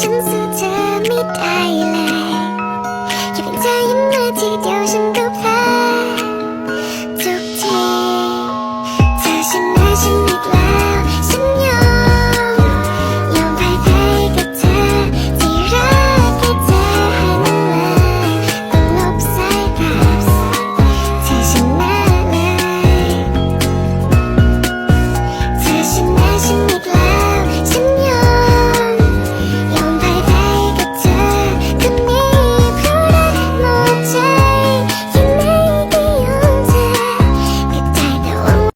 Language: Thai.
ฉันสู้เธอไม่ได้เลยอยากเป็นเธอยิ้มมาทีเดียว